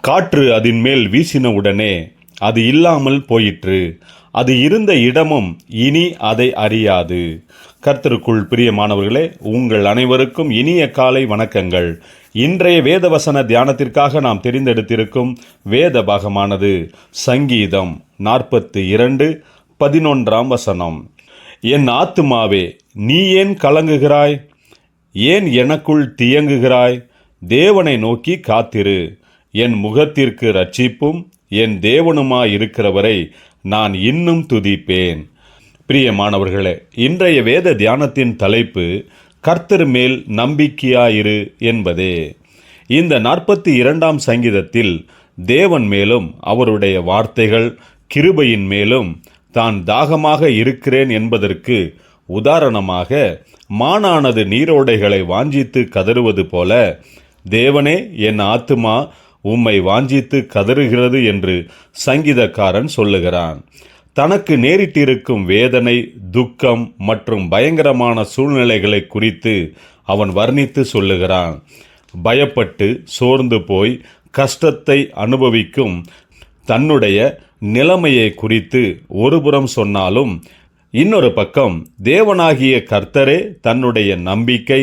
காற்று அதன் மேல் வீசினவுடனே அது இல்லாமல் போயிற்று. அது இருந்த இடமும் இனி அதை அறியாது. கர்த்தருக்குள் பிரியமானவர்களே உங்கள் அனைவருக்கும் இனிய காலை வணக்கங்கள். இன்றைய வேதவசன தியானத்திற்காக நாம் தெரிந்தெடுத்திருக்கும் வேத பாகமானது சங்கீதம் நாற்பத்து இரண்டு பதினொன்றாம் வசனம். என் ஆத்துமாவே நீ ஏன் கலங்குகிறாய்? ஏன் எனக்குள் தியங்குகிறாய்? தேவனை நோக்கி காத்திரு. என் முகத்திற்கு ரட்சிப்பும் என் தேவனுமாயிருக்கிறவரை நான் இன்னும் துதிப்பேன். பிரியமானவர்களே இன்றைய வேத தியானத்தின் தலைப்பு கர்த்தர் மேல் நம்பிக்கையாயிரு என்பதே. இந்த நாற்பத்தி இரண்டாம் சங்கீதத்தில் தேவன் மேலும் அவருடைய வார்த்தைகள் கிருபையின் மேலும் தான் தாகமாக இருக்கிறேன் என்பதற்கு உதாரணமாக மானானது நீரோடைகளை வாஞ்சித்து கதறுவது போல தேவனே என் ஆத்துமா உம்மை வாஞ்சித்து கதறுகிறது என்று சங்கீதக்காரன் சொல்லுகிறான். தனக்கு நேரிட்டிருக்கும் வேதனை துக்கம் மற்றும் பயங்கரமான சூழ்நிலைகளை குறித்து அவன் வர்ணித்து சொல்லுகிறான். பயப்பட்டு சோர்ந்து போய் கஷ்டத்தை அனுபவிக்கும் தன்னுடைய நிலைமையை குறித்து ஒருபுறம் சொன்னாலும் இன்னொரு பக்கம் தேவனாகிய கர்த்தரே தன்னுடைய நம்பிக்கை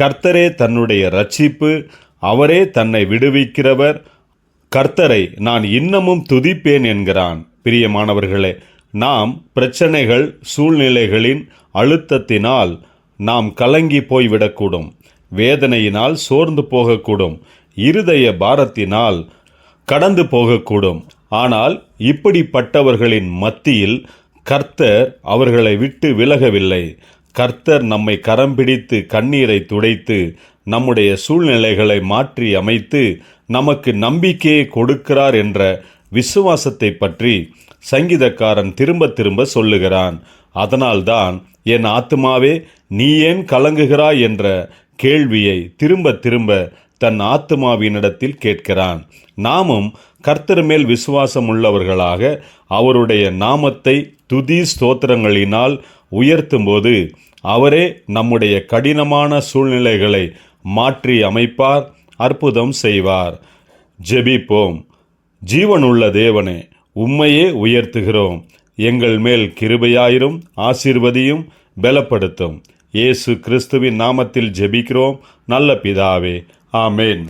கர்த்தரே தன்னுடைய ரட்சிப்பு அவரே தன்னை விடுவிக்கிறவர். கர்த்தரை நான் இன்னமும் துதிப்பேன் என்கிறான். பிரியமானவர்களே நாம் பிரச்சனைகள் சூழ்நிலைகளின் அழுத்தத்தினால் நாம் கலங்கி போய்விடக்கூடும். வேதனையினால் சோர்ந்து போகக்கூடும். இருதய பாரத்தினால் கடந்து போகக்கூடும். ஆனால் இப்படிப்பட்டவர்களின் மத்தியில் கர்த்தர் அவர்களை விட்டு விலகவில்லை. கர்த்தர் நம்மை கரம் பிடித்து கண்ணீரை துடைத்து நம்முடைய சூழ்நிலைகளை மாற்றி அமைத்து நமக்கு நம்பிக்கையை கொடுக்கிறார் என்ற விசுவாசத்தை பற்றி சங்கீதக்காரன் திரும்ப திரும்ப சொல்லுகிறான். அதனால்தான் என் ஆத்துமாவே நீ ஏன் கலங்குகிறாய் என்ற கேள்வியை திரும்ப திரும்ப தன் ஆத்துமாவினிடத்தில் கேட்கிறான். நாமும் கர்த்தர் மேல் விசுவாசம் உள்ளவர்களாக அவருடைய நாமத்தை துதி ஸ்தோத்திரங்களினால் உயர்த்தும்போது அவரே நம்முடைய கடினமான சூழ்நிலைகளை மாற்றி அமைப்பார் அற்புதம் செய்வார். ஜெபிப்போம். ஜீவனுள்ள தேவனே உம்மையே உயர்த்துகிறோம். எங்கள் மேல் கிருபையாயிரும் ஆசீர்வதியும் பலப்படுத்தும். இயேசு கிறிஸ்துவின் நாமத்தில் ஜெபிக்கிறோம். நல்ல பிதாவே ஆமேன்.